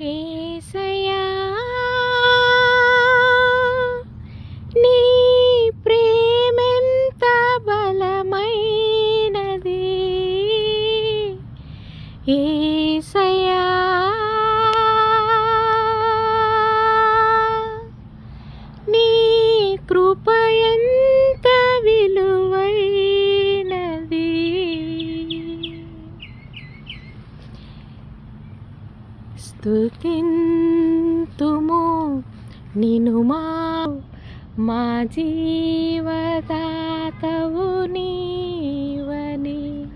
ఏసయ్యా జీవదాతవు నీవని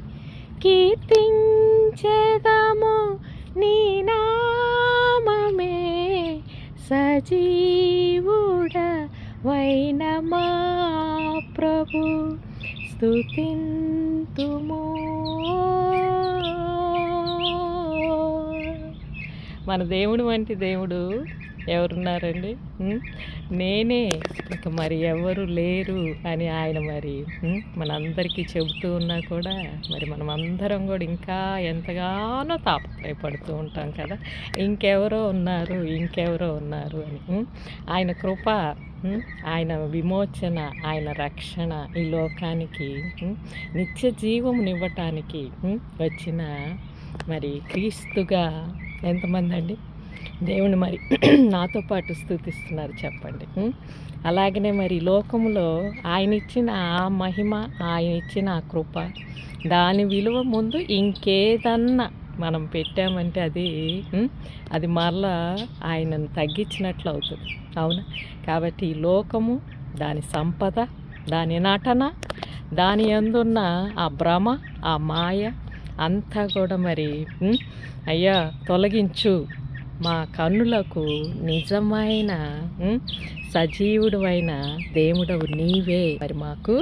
కీర్తించెదము నీ నామమే సజీవుడ వైనమా ప్రభు. స్తుతింతుము. మన దేవుడు వంటి దేవుడు ఎవరున్నారండి? నేనే. ఇక మరి ఎవరు లేరు అని ఆయన మరి మనందరికీ చెబుతూ ఉన్నా కూడా మరి మనం అందరం కూడా ఇంకా ఎంతగానో తాపత్రయపడుతూ ఉంటాం కదా. ఇంకెవరో ఉన్నారు ఇంకెవరో ఉన్నారు అని ఆయన కృప ఆయన విమోచన ఆయన రక్షణ ఈ లోకానికి నిత్య జీవమునివ్వటానికి వచ్చిన మరి క్రీస్తుగా ఎంతమంది అండి దేవుని మరి నాతో పాటు స్థుతిస్తున్నారు చెప్పండి. అలాగనే మరి లోకములో ఆయన ఇచ్చిన ఆ మహిమ ఆయన ఇచ్చిన ఆ కృప దాని విలువ ముందు ఇంకేదన్నా మనం పెట్టామంటే అది అది మరలా ఆయనను తగ్గించినట్లు అవుతుంది. అవునా? కాబట్టి ఈ లోకము దాని సంపద దాని నటన దాని అందున్న ఆ భ్రమ ఆ మాయ అంతా కూడా మరి అయ్యా తొలగించు. మా కన్నులకు నిజమైన ఉం, సజీవుడువైన దేవుడవు నీవే. మరి మాకు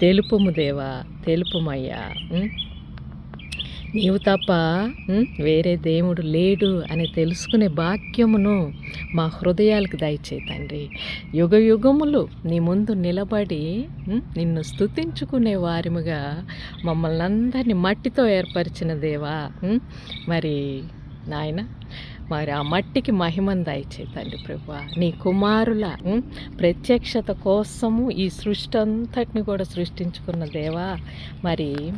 తెలుపుము దేవా తెలుపుమయ్యా నీవు తప్ప వేరే దేవుడు లేడు అని తెలుసుకునే భాగ్యమును మా హృదయాలకు దయచే తండ్రి. యుగ యుగములు నీ ముందు నిలబడి నిన్ను స్తుతించుకునే వారిముగా మమ్మల్ని అందరినీ మట్టితో ఏర్పరిచిన దేవా మరి నాయన మరి ఆ మట్టికి మహిమను దయచే తండ్రి ప్రభు. నీ కుమారుల ప్రత్యక్షత కోసము ఈ సృష్టి అంతటిని కూడా సృష్టించుకున్న దేవా. మరి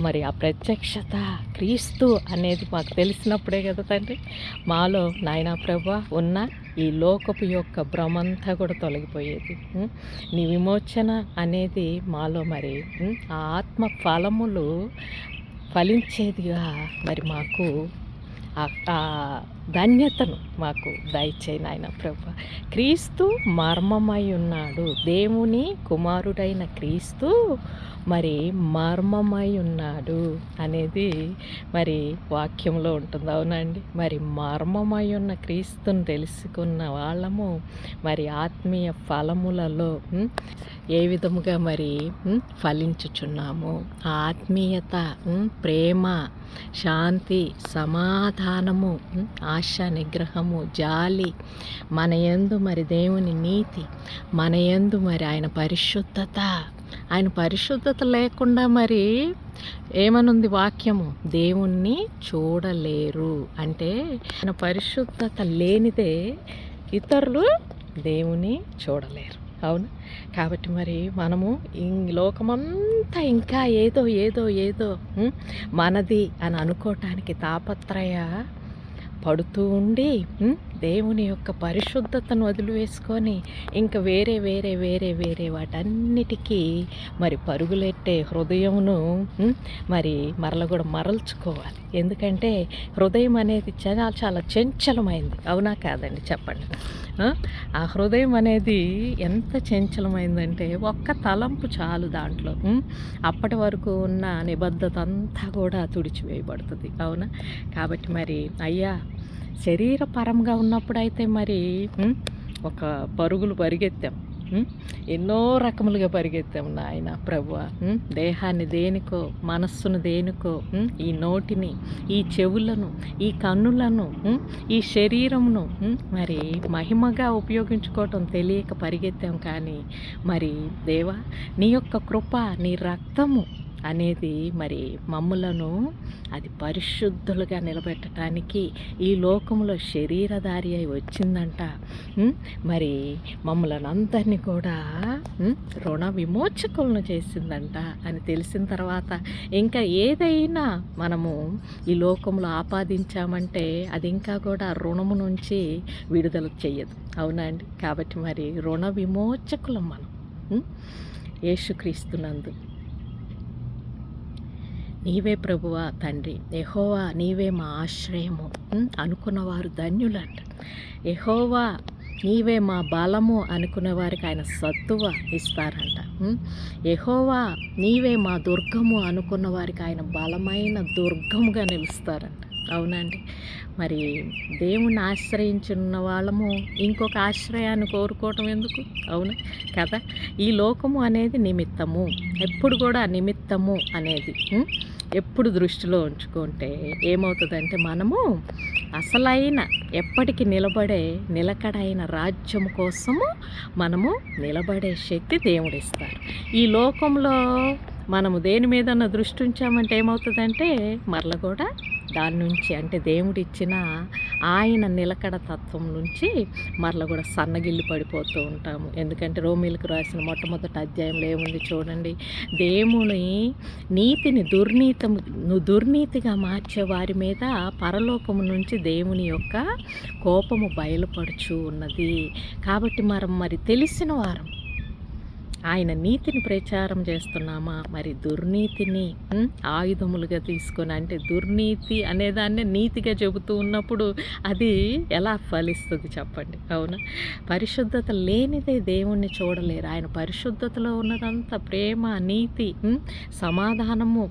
మరి ఆ ప్రత్యక్షత క్రీస్తు అనేది మాకు తెలిసినప్పుడే కదా తండ్రి. మాలో నాయనా ప్రభు ఉన్న ఈ లోకపు యొక్క భ్రమంతా కూడా తొలగిపోయేది. నీ విమోచన అనేది మాలో మరి ఆ ఆత్మ ఫలములు ఫలించేదిగా మరి మాకు ధన్యతను మాకు దయచేయి నాయన ప్రభు. క్రీస్తు మర్మమై ఉన్నాడు. దేవుని కుమారుడైన క్రీస్తు మరి మర్మమై ఉన్నాడు అనేది మరి వాక్యంలో ఉంటుంది? అవునండి. మరి మర్మమై ఉన్న క్రీస్తుని తెలుసుకున్న వాళ్ళము మరి ఆత్మీయ ఫలములలో ఏ విధముగా మరి ఫలించుచున్నాము? ఆత్మీయత ప్రేమ శాంతి సమాధానము ఆశ నిగ్రహము జాలి మన యందు మరి దేవుని నీతి మన యందు మరి ఆయన పరిశుద్ధత ఆయన పరిశుద్ధత లేకుండా మరి ఏమనుంది వాక్యము? దేవుణ్ణి చూడలేరు. అంటే ఆయన పరిశుద్ధత లేనిదే ఇతరులు దేవుని చూడలేరు. అవును? కాబట్టి మరి మనము ఈ లోకమంతా ఇంకా ఏదో ఏదో ఏదో మనది అని అనుకోవటానికి తాపత్రయ పడుతూ ఉండి దేవుని యొక్క పరిశుద్ధతను వదిలివేసుకొని ఇంకా వేరే వేరే వేరే వేరే వాటన్నిటికీ మరి పరుగులెట్టే హృదయమును మరి మరల కూడా మరల్చుకోవాలి. ఎందుకంటే హృదయం అనేది చాలా చాలా చంచలమైంది. అవునా కాదండి? చెప్పండి. ఆ? హృదయం అనేది ఎంత చంచలమైందంటే ఒక్క తలంపు చాలు దాంట్లో. అప్పటి వరకు ఉన్న నిబద్ధత అంతా కూడా తుడిచివేయబడుతుంది. అవునా? కాబట్టి మరి అయ్యా శరీర పరంగా ఉన్నప్పుడైతే మరి ఒక పరుగులు పరిగెత్తాం. ఎన్నో రకములుగా పరిగెత్తాం నాయన ప్రభు. దేహాన్ని దేనికో మనస్సును దేనికో ఈ నోటిని ఈ చెవులను ఈ కన్నులను ఈ శరీరమును మరి మహిమగా ఉపయోగించుకోవటం తెలియక పరిగెత్తాం కానీ మరి దేవా నీ యొక్క కృప నీ రక్తము అనేది మరి మమ్ములను అది పరిశుద్ధులుగా నిలబెట్టడానికి ఈ లోకంలో శరీరధారి అయి వచ్చిందంట. మరి మమ్మలను అందరినీ కూడా రుణ విమోచకులను చేసిందంట అని తెలిసిన తర్వాత ఇంకా ఏదైనా మనము ఈ లోకంలో ఆపాదించామంటే అది ఇంకా కూడా రుణము నుంచి విడుదల చెయ్యదు అవునా అండి? కాబట్టి మరి రుణ విమోచకులం మనం. యేసుక్రీస్తునందు. నీవే ప్రభువా తండ్రి. ఎహోవా నీవే మా ఆశ్రయము. అనుకున్నవారు ధన్యులంట. ఎహోవా నీవే మా బలము అనుకునే వారికి ఆయన సత్తువ ఇస్తారంట. ఎహోవా నీవే మా దుర్గము అనుకున్న వారికి ఆయన బలమైన దుర్గముగా నిలుస్తారంట. అవునండి మరి దేవుణ్ణి ఆశ్రయించున్న వాళ్ళము ఇంకొక ఆశ్రయాన్ని కోరుకోవటం ఎందుకు? అవును? కదా? ఈ లోకము అనేది నిమిత్తము. ఎప్పుడు కూడా నిమిత్తము అనేది. ఎప్పుడు దృష్టిలో ఉంచుకుంటే ఏమవుతుందంటే మనము అసలైన ఎప్పటికి నిలబడే నిలకడైన రాజ్యం కోసము మనము నిలబడే శక్తి దేవుడిస్తారు. ఈ లోకంలో మనము దేని మీద దృష్టి ఉంచామంటే ఏమవుతుందంటే మరల కూడా దాని నుంచి అంటే దేవుడిచ్చిన ఆయన నిలకడ తత్వం నుంచి మరల కూడా సన్నగిల్లి పడిపోతూ ఉంటాము. ఎందుకంటే రోమిలకు రాసిన మొట్టమొదటి అధ్యాయంలో ఏముంది చూడండి? దేవుని నీతిని దుర్నీతము దుర్నీతిగా మార్చే వారి మీద పరలోకము నుంచి దేవుని యొక్క కోపము బయలుపడుచు ఉన్నది. కాబట్టి మనం మరి తెలిసిన వారం ఆయన నీతిని ప్రచారం చేస్తున్నామా? మరి దుర్నీతిని ఆయుధములుగా తీసుకొని అంటే దుర్నీతి అనేదాన్ని నీతిగా చెబుతూ ఉన్నప్పుడు అది ఎలా ఫలిస్తుంది చెప్పండి? అవునా? పరిశుద్ధత లేనిదే దేవుణ్ణి చూడలేరు. ఆయన పరిశుద్ధతలో ఉన్నదంతా ప్రేమ నీతి సమాధానము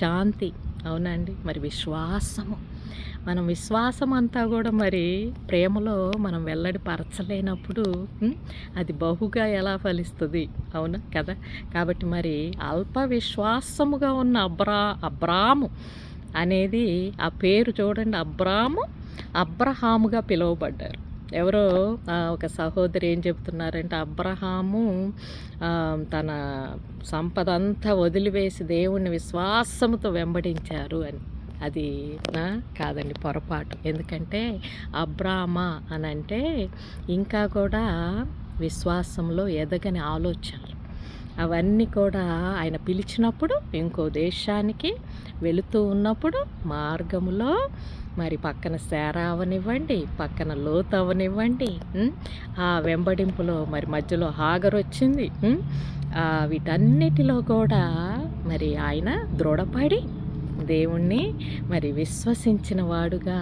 శాంతి అవునండి. మరి విశ్వాసము. మనం విశ్వాసం అంతా కూడా మరి ప్రేమలో మనం వెల్లడి పరచలేనప్పుడు అది బహుగా ఎలా ఫలిస్తుంది? అవునా? కదా? కాబట్టి మరి అల్ప విశ్వాసముగా ఉన్న అబ్రా అబ్రాము అనేది ఆ పేరు చూడండి. అబ్రాము అబ్రహాముగా పిలువబడ్డారు. ఎవరో ఒక సహోదరి ఏం చెప్తున్నారంటే అబ్రహాము తన సంపద అంతా వదిలివేసి దేవుణ్ణి విశ్వాసముతో వెంబడించారు అని. అది కాదండి పొరపాటు. ఎందుకంటే అబ్రామ అని అంటే ఇంకా కూడా విశ్వాసంలో ఎదగని ఆలోచనలు. అవన్నీ కూడా ఆయన పిలిచినప్పుడు ఇంకో దేశానికి వెళుతూ ఉన్నప్పుడు మార్గములో మరి పక్కన సేర అవనివ్వండి పక్కన లోతు అవనివ్వండి ఆ వెంబడింపులో మరి మధ్యలో హాగర్ వచ్చింది వీటన్నిటిలో కూడా మరి ఆయన దృఢపడి దేవుణ్ణి మరి విశ్వసించిన వాడుగా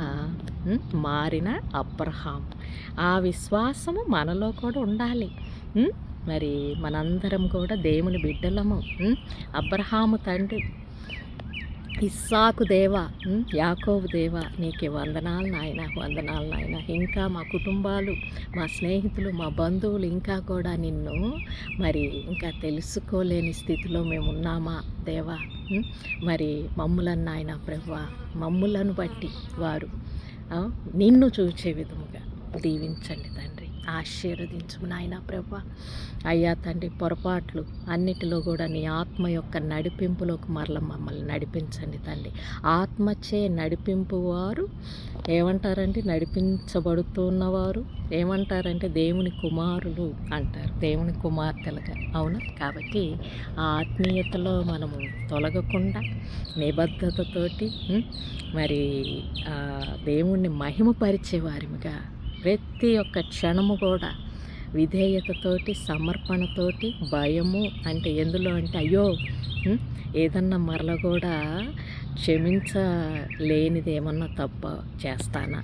మారిన అబ్రహాం. ఆ విశ్వాసము మనలో కూడా ఉండాలి మరి మనందరం కూడా దేవుని బిడ్డలము అబ్రహాము తండ్రి. ఇస్సాకు దేవ యాకోబు దేవా నీకే వందనాలు నాయన వందనాలు నాయన. ఇంకా మా కుటుంబాలు మా స్నేహితులు మా బంధువులు ఇంకా కూడా నిన్ను మరి ఇంకా తెలుసుకోలేని స్థితిలో మేము ఉన్నామా దేవా మరి మమ్ములను నాయన ప్రభా మమ్ములను బట్టి వారు నిన్ను చూచే విధముగా దీవించండి తండ్రి. ఆశీర్వదించు నాయన ప్రభా. అయ్యా తండ్రి పొరపాట్లు అన్నిటిలో కూడా నీ ఆత్మ యొక్క నడిపింపులోకి మరల మమ్మల్ని నడిపించండి తండ్రి. ఆత్మచే నడిపింపు వారు ఏమంటారంటే నడిపించబడుతున్నవారు ఏమంటారంటే? దేవుని కుమారులు అంటారు. దేవుని కుమార్తెలుగా. అవునా? కాబట్టి ఆ ఆత్మీయతలో మనము తొలగకుండా నిబద్ధతతోటి మరి దేవుణ్ణి మహిమపరిచే వారిగా ప్రతి ఒక్క క్షణము కూడా విధేయతతోటి సమర్పణతోటి భయము అంటే ఎందులో అంటే అయ్యో ఏదన్నా మరల కూడా క్షమించలేనిది ఏమన్నా తప్ప చేస్తానా?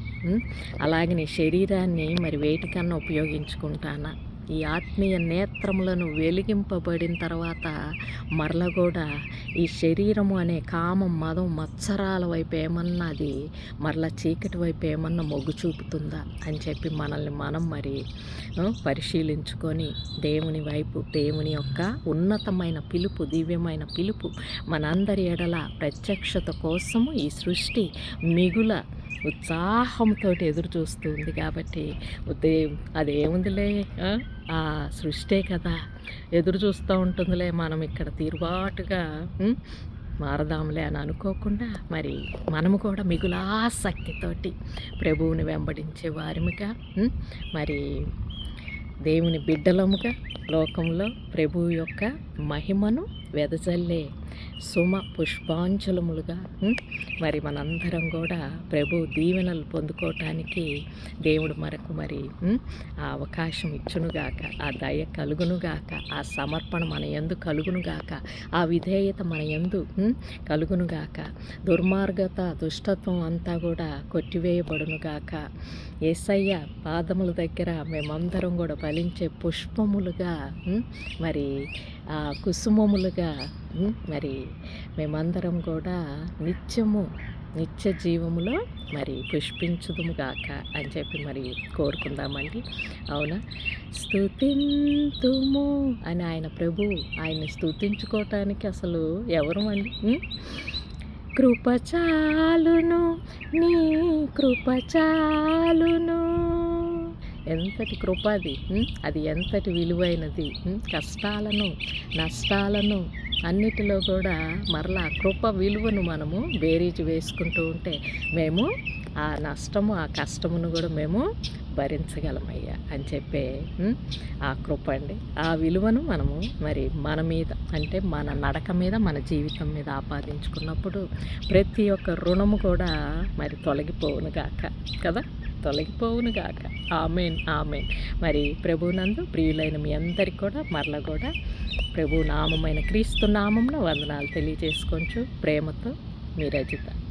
అలాగే నీ శరీరాన్ని మరి వేటికన్నా ఉపయోగించుకుంటానా? ఈ ఆత్మీయ నేత్రములను వెలిగింపబడిన తర్వాత మరల కూడా ఈ శరీరము అనే కామం మదం మత్సరాల వైపు ఏమన్నా అది మరలా చీకటి వైపు ఏమన్నా మొగ్గు చూపుతుందా అని చెప్పి మనల్ని మనం మరి పరిశీలించుకొని దేవుని వైపు దేవుని యొక్క ఉన్నతమైన పిలుపు దివ్యమైన పిలుపు మనందరి ఎడల ప్రత్యక్షత కోసము ఈ సృష్టి మిగుల ఉత్సాహంతో ఎదురు చూస్తుంది కాబట్టి ఉదయం అదేముందిలే ఆ? ఆ సృష్టే కదా. ఎదురు చూస్తూ ఉంటుందిలే మనం ఇక్కడ తీరుబాటుగా మారదాంలే అని అనుకోకుండా మరి మనము కూడా మిగులాసక్తితోటి ప్రభువుని వెంబడించే వారిముగా మరి దేవుని బిడ్డలముగా లోకంలో ప్రభువు యొక్క మహిమను వెదజల్లే సుమ పుష్పాంచలములుగా మరి మనందరం కూడా ప్రభు దీవెనలు పొందుకోవటానికి దేవుడు మనకు మరి ఆ అవకాశం ఇచ్చునుగాక ఆ దయ కలుగునుగాక ఆ సమర్పణ మన ఎందు కలుగునుగాక ఆ విధేయత మన ఎందు కలుగునుగాక దుర్మార్గత దుష్టత్వం అంతా కూడా కొట్టివేయబడునుగాక. ఏసయ్య పాదముల దగ్గర మేమందరం కూడా ఫలించే పుష్పములుగా మరి కుసుమములుగా మరి మేమందరం కూడా నిత్యము నిత్య జీవములో మరి పుష్పించుదుముగాక అని చెప్పి మరి కోరుకుందామండి. అవునా? స్థుతింతుము అని ఆయన ప్రభు ఆయన స్థుతించుకోవటానికి అసలు ఎవరు అండి? కృపచాలును నీ కృపచాలును ఎంతటి కృప అది? అది ఎంతటి విలువైనది? కష్టాలను నష్టాలను అన్నిటిలో కూడా మరలా కృప విలువను మనము బేరీజు వేసుకుంటూ ఉంటే మేము ఆ నష్టము ఆ కష్టమును కూడా మేము భరించగలమయ్యా అని చెప్పే ఆ కృప అండి. ఆ విలువను మనము మరి మన మీద అంటే మన నడక మీద మన జీవితం మీద ఆపాదించుకున్నప్పుడు ప్రతి ఒక్క రుణము కూడా మరి తొలగిపోవును గాక కదా? తొలగిపోవును గాక. Amen amen. మరి ప్రభునందు ప్రియులైన మీ అందరికి కూడా మరల కూడా ప్రభు నామమైన క్రీస్తు నామంలో వందనాలు తెలియజేసుకోవచ్చు ప్రేమతో మీ రజిత.